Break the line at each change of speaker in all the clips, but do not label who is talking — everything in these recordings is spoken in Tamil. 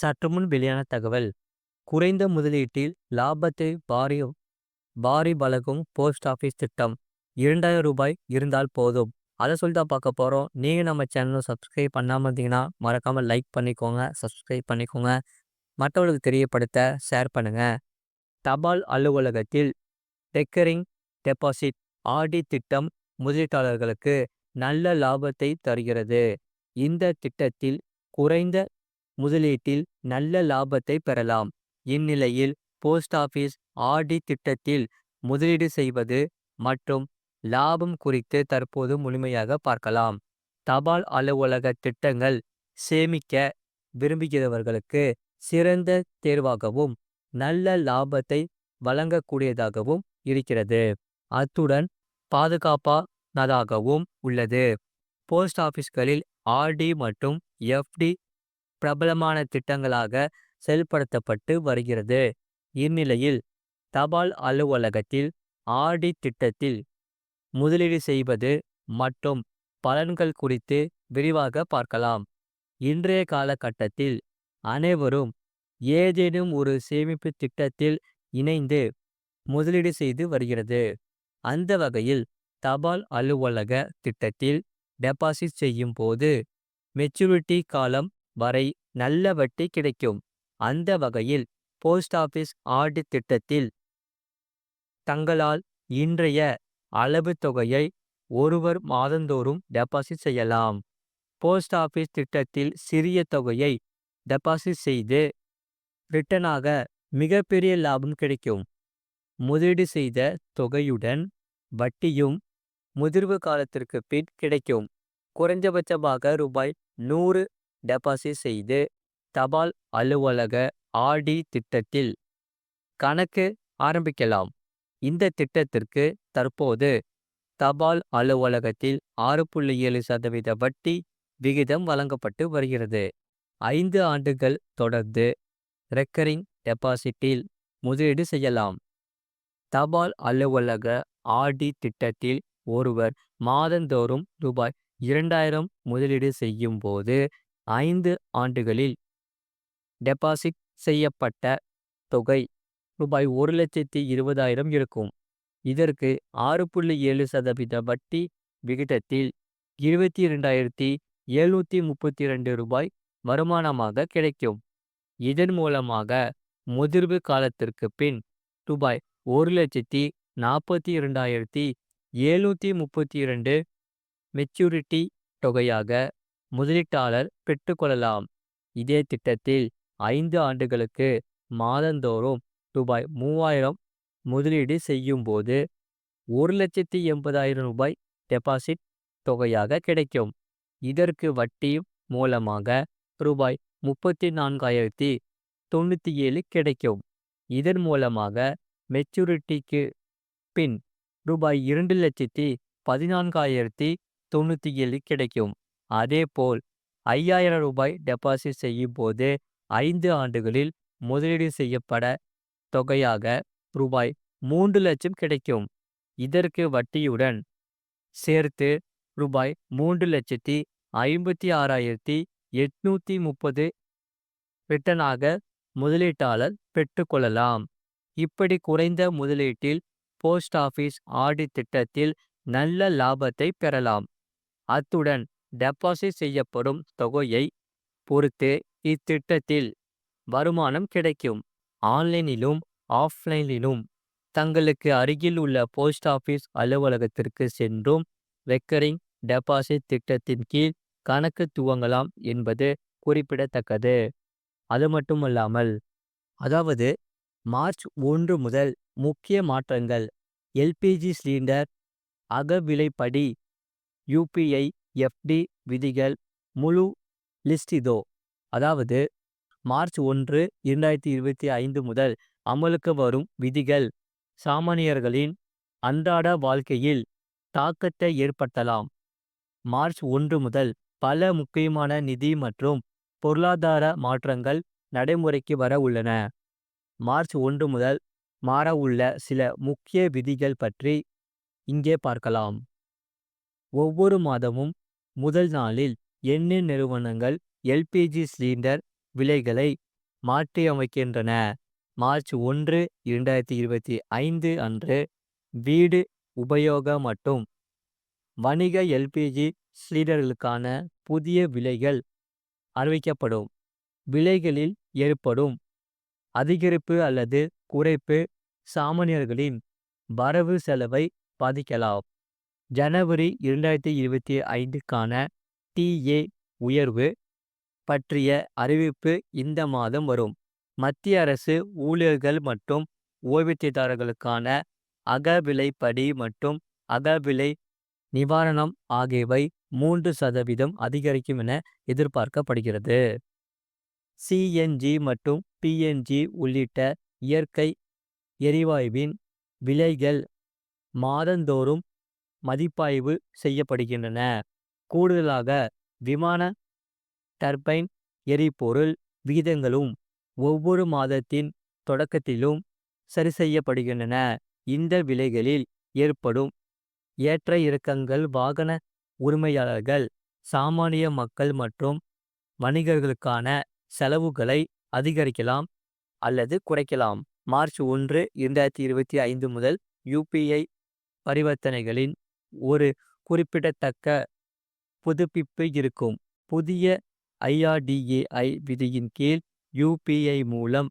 சற்று முன் வெளியான தகவல். குறைந்த முதலீட்டில் லாபத்தை பாரி பாரி வழங்கும் போஸ்ட் ஆஃபீஸ் திட்டம். இரண்டாயிரம் ரூபாய் இருந்தால் போதும். அதை சொல்லி தான் பார்க்க போகிறோம் நீங்கள் நம்ம சேனலை சப்ஸ்கிரைப் பண்ணாமல் இருந்தீங்கன்னா மறக்காமல் லைக் பண்ணிக்கோங்க சப்ஸ்கிரைப் பண்ணிக்கோங்க. மற்றவர்களுக்கு தெரியப்படுத்த ஷேர் பண்ணுங்க. தபால் அலுவலகத்தில் ரெக்கரிங் டெபாசிட் ஆர்டி திட்டம் முதலீட்டாளர்களுக்கு நல்ல லாபத்தை தருகிறது. இந்த திட்டத்தில் குறைந்த முதலீட்டில் நல்ல லாபத்தை பெறலாம். இந்நிலையில் போஸ்ட் ஆஃபீஸ் ஆர்டி திட்டத்தில் முதலீடு செய்வது மற்றும் லாபம் குறித்து தற்போது முழுமையாக பார்க்கலாம். தபால் அலுவலக திட்டங்கள் சேமிக்க விரும்புகிறவர்களுக்கு சிறந்த தேர்வாகவும் நல்ல லாபத்தை வழங்கக்கூடியதாகவும் இருக்கிறது. அத்துடன் பாதுகாப்பானதாகவும் உள்ளது. போஸ்ட் ஆஃபீஸ்களில் ஆர்டி மற்றும் எஃப்டி பிரபலமான திட்டங்களாக செயல்படுத்தப்பட்டு வருகிறது. இந்நிலையில் தபால் அலுவலகத்தில் ஆர்டி திட்டத்தில் முதலீடு செய்வது மற்றும் பலன்கள் குறித்து விரிவாக பார்க்கலாம். இன்றைய காலகட்டத்தில் அனைவரும் ஏதேனும் ஒரு சேமிப்பு திட்டத்தில் இணைந்து முதலீடு செய்து வருகிறது. அந்த வகையில் தபால் அலுவலக திட்டத்தில் டெபாசிட் செய்யும் போது மெச்சூரிட்டி காலம் வரை நல்ல வட்டி கிடைக்கும். அந்த வகையில் போஸ்ட் ஆஃபீஸ் ஆர்டி திட்டத்தில் தங்களால் இன்றைய அளவு தொகையை ஒருவர் மாதந்தோறும் டெபாசிட் செய்யலாம். போஸ்ட் ஆஃபீஸ் திட்டத்தில் சிறிய தொகையை டெபாசிட் செய்து ரிட்டனாக மிகப்பெரிய லாபம் கிடைக்கும். முதலீடு செய்த தொகையுடன் வட்டியும் முதிர்வு காலத்திற்கு பின் கிடைக்கும். குறைந்தபட்சமாக ரூபாய் நூறு டெபாசிட் செய்து தபால் அலுவலக ஆர்டி திட்டத்தில் கணக்கு ஆரம்பிக்கலாம். இந்த திட்டத்திற்கு தற்போது தபால் அலுவலகத்தில் ஆறு புள்ளி ஏழு சதவீத வட்டி விகிதம் வழங்கப்பட்டு வருகிறது. ஐந்து ஆண்டுகள் தொடர்ந்து ரெக்கரிங் டெபாசிட்டில் முதலீடு செய்யலாம். தபால் அலுவலக ஆர்டி திட்டத்தில் ஒருவர் மாதந்தோறும் ரூபாய் இரண்டாயிரம் முதலீடு செய்யும் போது ஐந்து ஆண்டுகளில் டெபாசிட் செய்யப்பட்ட தொகை ரூபாய் ஒரு லட்சத்தி இருபதாயிரம் இருக்கும். இதற்கு ஆறு புள்ளி ஏழு சதவீத வட்டி விகிதத்தில் இருபத்தி இரண்டாயிரத்தி எழுநூத்தி முப்பத்தி ரெண்டு ரூபாய் வருமானமாக கிடைக்கும். இதன் மூலமாக முதிர்வு காலத்திற்கு பின் ரூபாய் ஒரு லட்சத்தி நாற்பத்தி இரண்டாயிரத்தி எழுநூத்தி முப்பத்தி இரண்டு மெச்சூரிட்டி தொகையாக முதலீட்டாளர் பெற்றுக்கொள்ளலாம் இதே திட்டத்தில் ஐந்து ஆண்டுகளுக்கு மாதந்தோறும் ரூபாய் மூவாயிரம் முதலீடு செய்யும் போது ஒரு லட்சத்தி எண்பதாயிரம் ரூபாய் டெபாசிட் தொகையாக கிடைக்கும். இதற்கு வட்டி மூலமாக ரூபாய் முப்பத்தி நான்காயிரத்தி தொண்ணூற்றி ஏழு கிடைக்கும். இதன் மூலமாக மெச்சூரிட்டிக்கு பின் ரூபாய் இரண்டு லட்சத்தி பதினான்காயிரத்தி தொண்ணூற்றி ஏழு கிடைக்கும். அதேபோல் ஐயாயிரம் ரூபாய் டெபாசிட் செய்யும் போது ஐந்து ஆண்டுகளில் முதலீடு செய்யப்பட தொகையாக ரூபாய் மூன்று லட்சம் கிடைக்கும். இதற்கு வட்டியுடன் சேர்த்து ரூபாய் மூன்று லட்சத்தி ஐம்பத்தி ஆறாயிரத்தி எட்நூத்தி முப்பது ரிட்டனாக முதலீட்டாளர் பெற்றுக்கொள்ளலாம் இப்படி குறைந்த முதலீட்டில் போஸ்ட் ஆஃபீஸ் ஆடி திட்டத்தில் நல்ல லாபத்தை பெறலாம். அத்துடன் டெபாசிட் செய்யப்படும் தொகையை பொறுத்து இத்திட்டத்தில் வருமானம் கிடைக்கும். ஆன்லைனிலும் ஆஃப்லைனிலும் தங்களுக்கு அருகில் உள்ள போஸ்ட் ஆஃபீஸ் அலுவலகத்திற்கு சென்றும் ரெக்கரிங் டெபாசிட் திட்டத்தின் கீழ் கணக்கு துவங்கலாம் என்பது குறிப்பிடத்தக்கது. அது மட்டுமல்லாமல் அதாவது மார்ச் ஒன்று முதல் முக்கிய மாற்றங்கள் எல்பிஜி சிலிண்டர் அகவிலைப்படி யூபிஐ எஃப்டி விதிகள் முழு லிஸ்ட் இதோ. அதாவது மார்ச் ஒன்று இரண்டாயிரத்தி இருபத்தி ஐந்து முதல் அமலுக்கு வரும் விதிகள் சாமானியர்களின் அன்றாட வாழ்க்கையில் தாக்கத்தை ஏற்படுத்தலாம். மார்ச் ஒன்று முதல் பல முக்கியமான நிதி மற்றும் பொருளாதார மாற்றங்கள் நடைமுறைக்கு வர உள்ளன. மார்ச் ஒன்று முதல் மாற உள்ள சில முக்கிய விதிகள் பற்றி இங்கே பார்க்கலாம். ஒவ்வொரு மாதமும் முதல் நாளில் எண்ணெய் நிறுவனங்கள் எல்பிஜி சிலிண்டர் விலைகளை மாற்றியமைக்கின்றன. மார்ச் ஒன்று, இரண்டாயிரத்தி இருபத்தி ஐந்து அன்று வீடு உபயோக மற்றும் வணிக எல்பிஜி சிலிண்டர்களுக்கான புதிய விலைகள் அறிவிக்கப்படும். விலைகளில் ஏற்படும் அதிகரிப்பு அல்லது குறைப்பு சாமானியர்களின் வரவு செலவை பாதிக்கலாம். ஜனவரி இரண்டாயிரத்தி இருபத்தி ஐந்துக்கான டிஏ உயர்வு பற்றிய அறிவிப்பு இந்த மாதம் வரும். மத்திய அரசு ஊழியர்கள் மற்றும் ஓய்வூதியதாரர்களுக்கான அகவிலைப்படி மற்றும் அகவிலை நிவாரணம் ஆகியவை மூன்று சதவீதம் அதிகரிக்கும் என எதிர்பார்க்கப்படுகிறது. சிஎன்ஜி மற்றும் பிஎன்ஜி உள்ளிட்ட இயற்கை எரிவாயுவின் விலைகள் மாதந்தோறும் மதிப்பாய்வு செய்யப்படுகின்றன. கூடுதலாக விமான டர்பைன் எரிபொருள் விகிதங்களும் ஒவ்வொரு மாதத்தின் தொடக்கத்திலும் சரிசெய்யப்படுகின்றன. இந்த விலைகளில் ஏற்படும் ஏற்ற இறக்கங்கள் வாகன உரிமையாளர்கள் சாமானிய மக்கள் மற்றும் வணிகர்களுக்கான செலவுகளை அதிகரிக்கலாம் அல்லது குறைக்கலாம். மார்ச் ஒன்று, இரண்டாயிரத்தி இருபத்தி ஐந்து முதல் யுபிஐ பரிவர்த்தனைகளின் ஒரு குறிப்பிடத்தக்க புதுப்பிப்பு இருக்கும். புதிய ஐஆர்டிஏஐ விதியின் கீழ் யுபிஐ மூலம்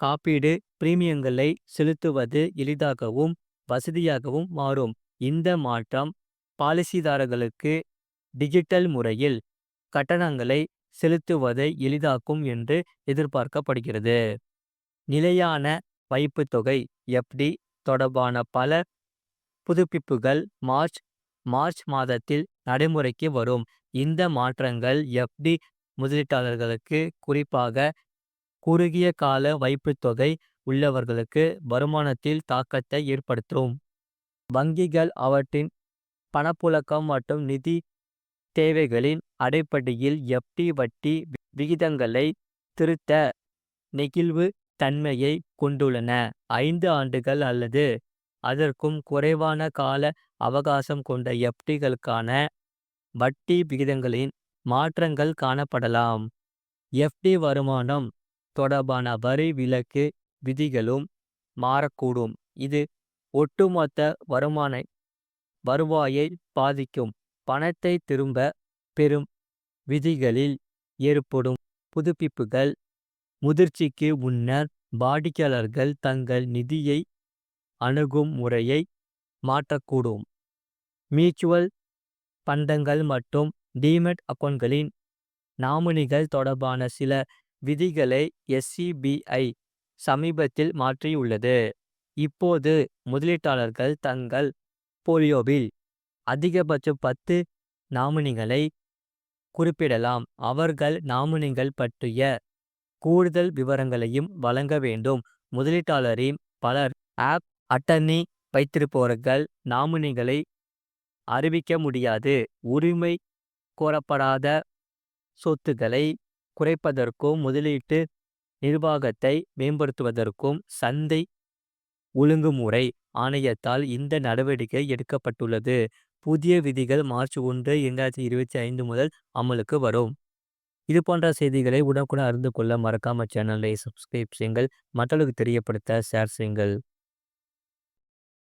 காப்பீடு பிரீமியங்களை செலுத்துவது எளிதாகவும் வசதியாகவும் மாறும். இந்த மாற்றம் பாலிசிதாரர்களுக்கு டிஜிட்டல் முறையில் கட்டணங்களை செலுத்துவதை எளிதாக்கும் என்று எதிர்பார்க்கப்படுகிறது. நிலையான வைப்புத்தொகை எஃப்டி தொடர்பான பல புதுப்பிப்புகள் மார்ச் மார்ச் மாதத்தில் நடைமுறைக்கு வரும். இந்த மாற்றங்கள் எஃப்டி முதலீட்டாளர்களுக்கு குறிப்பாக குறுகிய கால வைப்புத்தொகை உள்ளவர்களுக்கு வருமானத்தில் தாக்கத்தை ஏற்படுத்தும். வங்கிகள் அவற்றின் பணப்புழக்கம் மற்றும் நிதி தேவைகளின் அடிப்படையில் எஃப்டி வட்டி விகிதங்களை திருத்த நெகிழ்வு தன்மையை கொண்டுள்ளன. ஐந்து ஆண்டுகள் அல்லது அதற்கும் குறைவான கால அவகாசம் கொண்ட எஃப்டிகளுக்கான வட்டி விகிதங்களின் மாற்றங்கள் காணப்படலாம். எஃப்டி வருமானம் தொடர்பான வரி விலக்கு விதிகளும் மாறக்கூடும். இது ஒட்டுமொத்த வருமான வருவாயை பாதிக்கும். பணத்தை திரும்ப பெறும் விதிகளில் ஏற்படும் புதுப்பிப்புகள் முதிர்ச்சிக்கு முன்னர் வாடிக்கையாளர்கள் தங்கள் நிதியை அணுகும் முறையை மாற்றக்கூடும். மியூச்சுவல் பண்டங்கள் மற்றும் டீமேட் அக்கவுண்ட்களின் நாமினிகள் தொடர்பான சில விதிகளை எஸ்சிபிஐ சமீபத்தில் மாற்றியுள்ளது. இப்போது முதலீட்டாளர்கள் தங்கள் போலியோவில் அதிகபட்சம் பத்து நாமினிகளை குறிப்பிடலாம். அவர்கள் நாமினிகள் பற்றிய கூடுதல் விவரங்களையும் வழங்க வேண்டும். முதலீட்டாளரின் பலர் ஆப் அட்டர்னி வைத்திருப்பவர்கள் நாமினிகளை அறிவிக்க முடியாது. உரிமை கோரப்படாத சொத்துக்களை குறைப்பதற்கும் முதலீட்டு நிர்வாகத்தை மேம்படுத்துவதற்கும் சந்தை ஒழுங்குமுறை ஆணையத்தால் இந்த நடவடிக்கை எடுக்கப்பட்டுள்ளது. புதிய விதிகள் மார்ச் ஒன்று, இரண்டாயிரத்தி இருபத்தி ஐந்து முதல் அமலுக்கு வரும். இதுபோன்ற செய்திகளை உடனுக்குடன் அறிந்து கொள்ள மறக்காம சேனலை சப்ஸ்கிரைப் செய்யுங்கள். மற்றவர்களுக்கு தெரியப்படுத்த ஷேர் செய்யுங்கள்.